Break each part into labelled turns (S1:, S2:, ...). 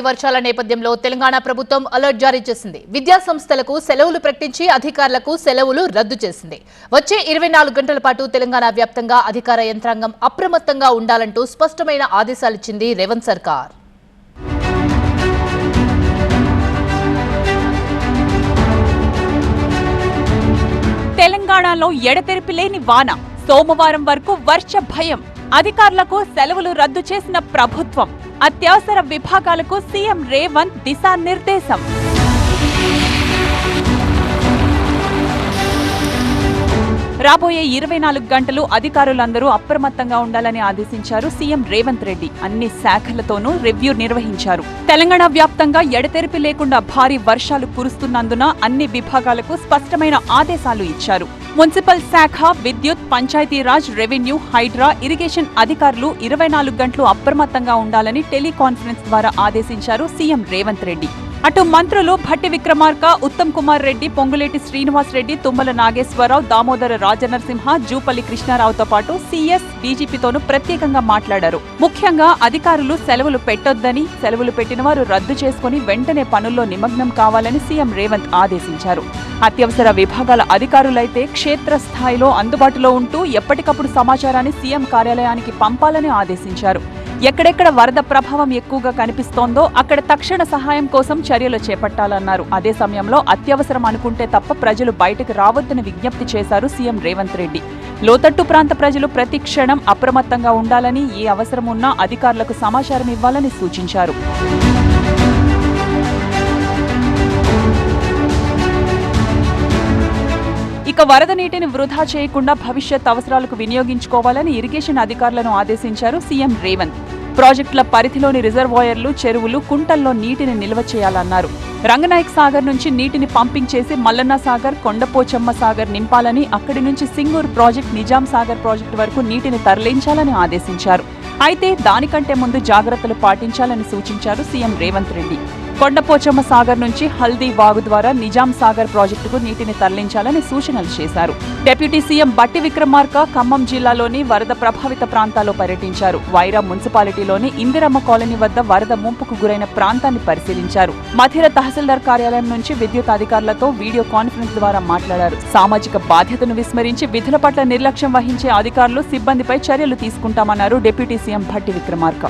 S1: వర్షాల నేపథ్యంలో తెలంగాణ ప్రభుత్వం అలర్ట్ జారీ చేసింది. విద్యా సంస్థలకు సెలవులు ప్రకటించి అధికారులకు సెలవులు రద్దు చేసింది. వచ్చే ఇరవై నాలుగు గంటల పాటు తెలంగాణ వ్యాప్తంగా అధికార యంత్రాంగం అప్రమత్తంగా ఉండాలంటూ స్పష్టమైన ఆదేశాలిచ్చింది రేవంత్ సర్కార్.
S2: తెలంగాణలో ఎడతెరిపి లేని వాన. సోమవారం వరకు వర్ష భయం. అధికారులకు సెలవులు రద్దు చేసిన ప్రభుత్వం అత్యవసర విభాగాలకు సీఎం రేవంత్ దిశానిర్దేశం. రాబోయే ఇరవై నాలుగు గంటలు అధికారులందరూ అప్రమత్తంగా ఉండాలని ఆదేశించారు సీఎం రేవంత్ రెడ్డి. అన్ని శాఖలతోనూ రివ్యూ నిర్వహించారు. తెలంగాణ వ్యాప్తంగా ఎడతెరిపి లేకుండా భారీ వర్షాలు కురుస్తున్నందున అన్ని విభాగాలకు స్పష్టమైన ఆదేశాలు ఇచ్చారు. మున్సిపల్ శాఖ విద్యుత్ పంచాయతీరాజ్ రెవెన్యూ హైడ్రా ఇరిగేషన్ అధికారులు ఇరవై నాలుగు గంటలు అప్రమత్తంగా ఉండాలని టెలికాన్ఫరెన్స్ ద్వారా ఆదేశించారు సీఎం రేవంత్ రెడ్డి. అటు మంత్రులు భట్టి విక్రమార్క ఉత్తమ్ కుమార్ రెడ్డి పొంగులేటి శ్రీనివాస్ రెడ్డి తుమ్మల నాగేశ్వరరావు దామోదర రాజనరసింహ జూపల్లి కృష్ణారావుతో పాటు సీఎస్ డీజీపీతోనూ ప్రత్యేకంగా మాట్లాడారు. ముఖ్యంగా అధికారులు సెలవులు పెట్టొద్దని సెలవులు పెట్టిన వారు రద్దు చేసుకుని వెంటనే పనుల్లో నిమగ్నం కావాలని సీఎం రేవంత్ ఆదేశించారు. అత్యవసర విభాగాల అధికారులైతే క్షేత్రస్థాయిలో అందుబాటులో ఉంటూ ఎప్పటికప్పుడు సమాచారాన్ని సీఎం కార్యాలయానికి పంపాలని ఆదేశించారు. ఎక్కడెక్కడ వరద ప్రభావం ఎక్కువగా కనిపిస్తోందో అక్కడ తక్షణ సహాయం కోసం చర్యలు చేపట్టాలన్నారు. అదే సమయంలో అత్యవసరం అనుకుంటే తప్ప ప్రజలు బయటకు రావద్దని విజ్ఞప్తి చేశారు సీఎం రేవంత్ రెడ్డి. లోతట్టు ప్రాంత ప్రజలు ప్రతి క్షణం అప్రమత్తంగా ఉండాలని ఏ అవసరం ఉన్నా అధికారులకు సమాచారం ఇవ్వాలని సూచించారు. ఇక వరద నీటిని వృధా చేయకుండా భవిష్యత్ అవసరాలకు వినియోగించుకోవాలని ఇరిగేషన్ అధికారులను ఆదేశించారు సీఎం రేవంత్. ప్రాజెక్టుల పరిధిలోని రిజర్వాయర్లు చెరువులు కుంటల్లో నీటిని నిల్వ చేయాలన్నారు. రంగనాయక్ సాగర్ నుంచి నీటిని పంపింగ్ చేసి మల్లన్న సాగర్ కొండపోచమ్మ సాగర్ నింపాలని అక్కడి నుంచి సింగూర్ ప్రాజెక్ట్ నిజాం సాగర్ ప్రాజెక్టు వరకు నీటిని తరలించాలని ఆదేశించారు. అయితే దానికంటే ముందు జాగ్రత్తలు పాటించాలని సూచించారు సీఎం రేవంత్ రెడ్డి. కొండపోచమ్మ సాగర్ నుంచి హల్దీ వాగు ద్వారా నిజాం సాగర్ ప్రాజెక్టుకు నీటిని తరలించాలని సూచనలు చేశారు. డిప్యూటీ సీఎం బట్టి విక్రమార్క ఖమ్మం జిల్లాలోని వరద ప్రభావిత ప్రాంతాల్లో పర్యటించారు. వైరా మున్సిపాలిటీలోని ఇందిరమ్మ కాలనీ వద్ద వరద ముంపుకు గురైన ప్రాంతాన్ని పరిశీలించారు. మధిర తహసీల్దార్ కార్యాలయం నుంచి విద్యుత్ అధికారులతో వీడియో కాన్ఫరెన్స్ ద్వారా మాట్లాడారు. సామాజిక బాధ్యతను విస్మరించి విధుల పట్ల నిర్లక్ష్యం వహించే అధికారులు సిబ్బందిపై చర్యలు తీసుకుంటామన్నారు డిప్యూటీ సీఎం భట్టి విక్రమార్క.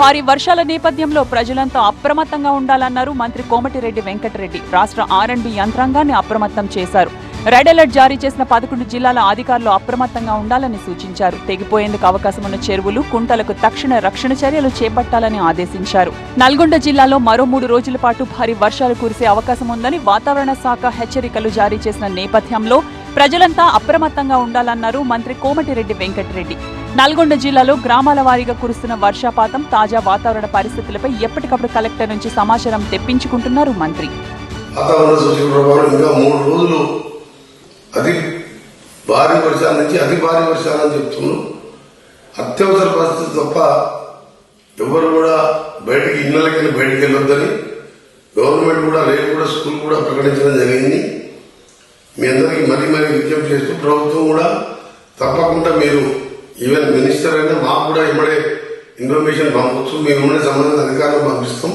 S2: భారీ వర్షాల నేపథ్యంలో ప్రజలంతా అప్రమత్తంగా ఉండాలన్నారు మంత్రి కోమటిరెడ్డి వెంకటరెడ్డి. రాష్ట్ర ఆర్ యంత్రాంగాన్ని అప్రమత్తం చేశారు. రెడ్ అలర్ట్ జారీ చేసిన పదకొండు జిల్లాల అధికారులు అప్రమత్తంగా ఉండాలని సూచించారు. తెగిపోయేందుకు అవకాశం ఉన్న చెరువులు కుంటలకు తక్షణ రక్షణ చర్యలు చేపట్టాలని ఆదేశించారు. నల్గొండ జిల్లాలో మరో మూడు రోజుల పాటు భారీ వర్షాలు కురిసే అవకాశం ఉందని వాతావరణ శాఖ హెచ్చరికలు జారీ చేసిన నేపథ్యంలో ప్రజలంతా అప్రమత్తంగా ఉండాలన్నారు మంత్రి కోమటిరెడ్డి వెంకటరెడ్డి. నల్గొండ జిల్లాలో గ్రామాల వారీగా కురుస్తున్న వర్షపాతం తాజా వాతావరణ పరిస్థితులపై ఎప్పటికప్పుడు కలెక్టర్ నుంచి సమాచారం తెప్పించుకుంటున్నారు మంత్రి.
S3: వాతావరణ ఇంకా మూడు రోజులు అతి భారీ వర్షాల నుంచి అతి భారీ వర్షాలని చెప్తున్నాం అత్యవసర పరిస్థితి తప్ప ఎవరు కూడా బయటికి ఇళ్ళకెళ్ళి బయటికి వెళ్ళొద్దని గవర్నమెంట్ కూడా రేపు కూడా స్కూల్ కూడా ప్రకటించడం జరిగింది. మీ అందరికీ మరీ మరీ విజ్ఞప్తి చేస్తూ ప్రభుత్వం కూడా తప్పకుండా మీరు ఈవెన్ మినిస్టర్ అయినా మాకు కూడా ఇమ్మడే ఇన్ఫర్మేషన్ పంపవచ్చు మేము ఉండే సంబంధిత అధికారులు పంపిస్తాం.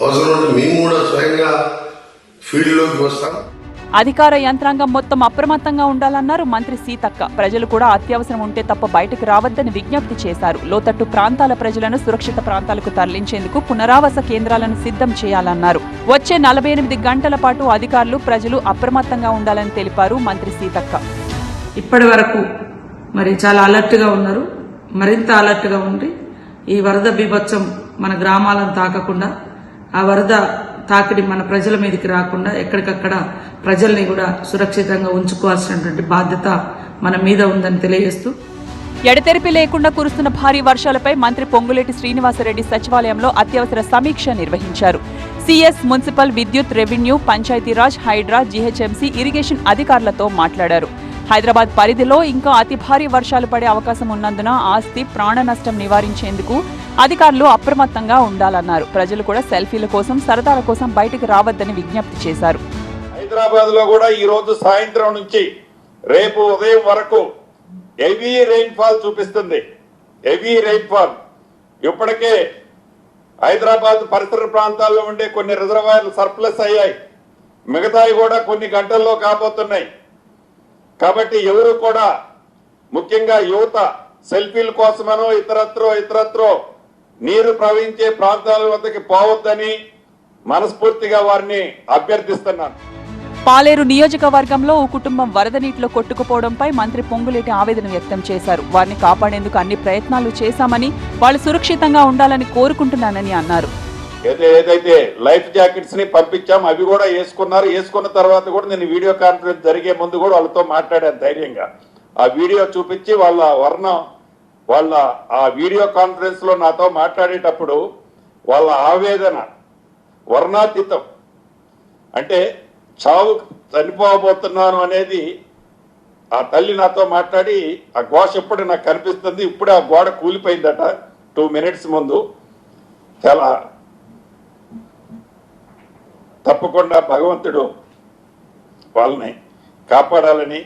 S3: అవసరం ఉంటే మేము కూడా స్వయంగా ఫీల్డ్లోకి వస్తాం.
S2: అధికార యంత్రాంగం మొత్తం అప్రమత్తంగా ఉండాలన్నారు మంత్రి సీతక్క. ప్రజలు కూడా అత్యవసరం ఉంటే తప్ప బయటకు రావద్దని విజ్ఞప్తి చేశారు. లోతట్టు ప్రాంతాల ప్రజలను సురక్షిత ప్రాంతాలకు తరలించేందుకు పునరావాస కేంద్రాలను సిద్ధం చేయాలన్నారు. వచ్చే నలభై ఎనిమిది గంటల పాటు అధికారులు ప్రజలు అప్రమత్తంగా ఉండాలని తెలిపారు మంత్రి సీతక్క.
S4: ఇప్పటి వరకు మరి చాలా అలర్ట్గా ఉన్నారు. మరింత అలర్ట్గా ఉండి ఈ వరద బీభత్సం మన గ్రామాలను తాకకుండా ఆ వరద తాకిడి మన ప్రజల మీదకి రాకుండా ఎక్కడికక్కడ ప్రజల్ని కూడా సురక్షితంగా ఉంచుకోవాల్సినటువంటి బాధ్యత మన మీద ఉందని తెలియజేస్తూ
S2: ఎడతెరిపి లేకుండా కురుస్తున్న భారీ వర్షాలపై మంత్రి పొంగులేటి శ్రీనివాసరెడ్డి సచివాలయంలో అత్యవసర సమీక్ష నిర్వహించారు. సిఎస్ మున్సిపల్ విద్యుత్ revenue Panchayati Raj Hydraa GHMC irrigation అధికారులతో మాట్లాడారు. హైదరాబాద్ పరిధిలో ఇంకా అతి భారీ వర్షాలు పడే అవకాశం ఉన్నందున ఆస్తి ప్రాణ నష్టం నివారించేందుకు అధికారులు అప్రమత్తంగా ఉండాలన్నారు. ప్రజలు కూడా సెల్ఫీల కోసం సరదాల కోసం బయటకు రావద్దని విజ్ఞప్తి చేశారు.
S5: హైదరాబాద్లో కూడా ఈ రోజు సాయంత్రం నుంచి రేపు ఉదయం వరకు హెవీ రెయిన్ ఫాల్ చూపిస్తుంది. హెవీ రెయిన్ ఫాల్ ఇప్పటికే హైదరాబాద్ పరిసర ప్రాంతాల్లో ఉండే కొన్ని రిజర్వాయర్లు సర్ప్లస్ అయ్యాయి. మిగతావి కూడా కొన్ని గంటల్లో కాబోతున్నాయి. కాబట్టి ఎవరు కూడా ముఖ్యంగా యువత సెల్ఫీల కోసమనో ఇతరత్రో ఇతరత్రో నీరు ప్రవహించే ప్రాంతాల వద్దకి పోవద్దని మనస్ఫూర్తిగా వారిని అభ్యర్థిస్తున్నాను.
S2: పాలేరు నియోజకవర్గంలో ఓ కుటుంబం వరద నీటిలో కొట్టుకుపోవడంపై మంత్రి పొంగులేటి ఆవేదన వ్యక్తం చేశారు. వారిని కాపాడేందుకు అన్ని ప్రయత్నాలు చేశామని వాళ్ళు సురక్షితంగా ఉండాలని కోరుకుంటున్నానని అన్నారు.
S5: ఏదైతే లైఫ్ జాకెట్స్ని పంపించాం అవి కూడా వేసుకున్నారు. వేసుకున్న తర్వాత కూడా నేను వీడియో కాన్ఫరెన్స్ జరిగే ముందు కూడా వాళ్ళతో మాట్లాడాను ధైర్యంగా. ఆ వీడియో చూపించి వాళ్ళ వర్ణం వాళ్ళ ఆ వీడియో కాన్ఫరెన్స్లో నాతో మాట్లాడేటప్పుడు వాళ్ళ ఆవేదన వర్ణాతీతం. అంటే చావు చనిపోబోతున్నాను అనేది ఆ తల్లి నాతో మాట్లాడి ఆ ఘోష ఇప్పుడు నాకు కనిపిస్తుంది. ఇప్పుడు ఆ గోడ కూలిపోయిందట. టూ మినిట్స్ ముందు. చాలా తప్పకుండా భగవంతుడు వాళ్ళని కాపాడాలని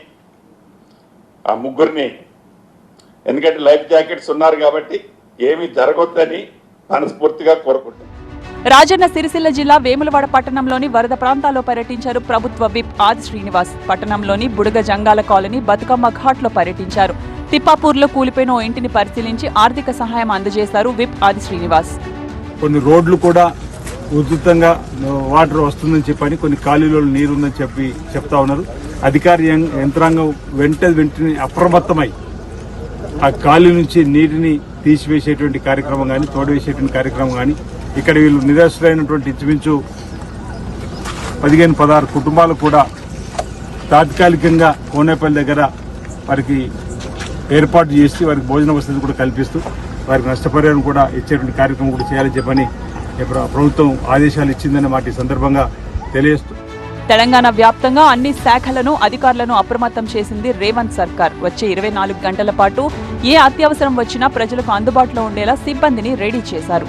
S5: ఆ ముగ్గురిని. ఎందుకంటే లైఫ్ జాకెట్స్ ఉన్నారు కాబట్టి ఏమీ జరగొద్దని మనస్ఫూర్తిగా కోరుకుంటున్నాను
S2: రాజన్న సిరిసిల్ల జిల్లా వేములవాడ పట్టణంలోని వరద ప్రాంతాల్లో పర్యటించారు ప్రభుత్వ విప్ ఆది శ్రీనివాస్. పట్టణంలోని బుడగ జంగాల కాలనీ బతుకమ్మ ఘాట్లో పర్యటించారు. తిప్పాపూర్లో కూలిపోయిన ఓ ఇంటిని పరిశీలించి ఆర్థిక సహాయం అందజేశారు విప్ ఆది శ్రీనివాస్.
S6: కొన్ని రోడ్లు కూడా ఉధృతంగా వాటర్ వస్తుందని చెప్పని కొన్ని ఖాళీలో నీరు ఉందని చెప్పి చెప్తా ఉన్నారు. అధికారి యంత్రాంగం వెంట వెంటనే అప్రమత్తమై ఆ ఖాళీ నుంచి నీటిని తీసివేసేటువంటి కార్యక్రమం కానీ తోడవేసేటువంటి కార్యక్రమం కానీ ఇక్కడ వీళ్ళు నిరాశ్రమైనటువంటి ఇంచుమించు పదిహేను పదహారు కుటుంబాలు కూడా తాత్కాలికంగా కోనేపల్లి దగ్గర వారికి ఏర్పాటు చేసి వారికి భోజన వసతి కూడా కల్పిస్తూ వారికి నష్టపరిహారం కూడా ఇచ్చేటువంటి కార్యక్రమం కూడా చేయాలని చెప్పని ప్రభుత్వం ఆదేశాలు ఇచ్చిందన్న మాట ఈ సందర్భంగా తెలియజేస్తూ
S2: తెలంగాణ వ్యాప్తంగా అన్ని శాఖలను అధికారులను అప్రమత్తం చేసింది రేవంత్ సర్కార్. వచ్చే ఇరవై నాలుగు గంటల పాటు ఏ అత్యవసరం వచ్చినా ప్రజలకు అందుబాటులో ఉండేలా సిబ్బందిని రెడీ చేశారు.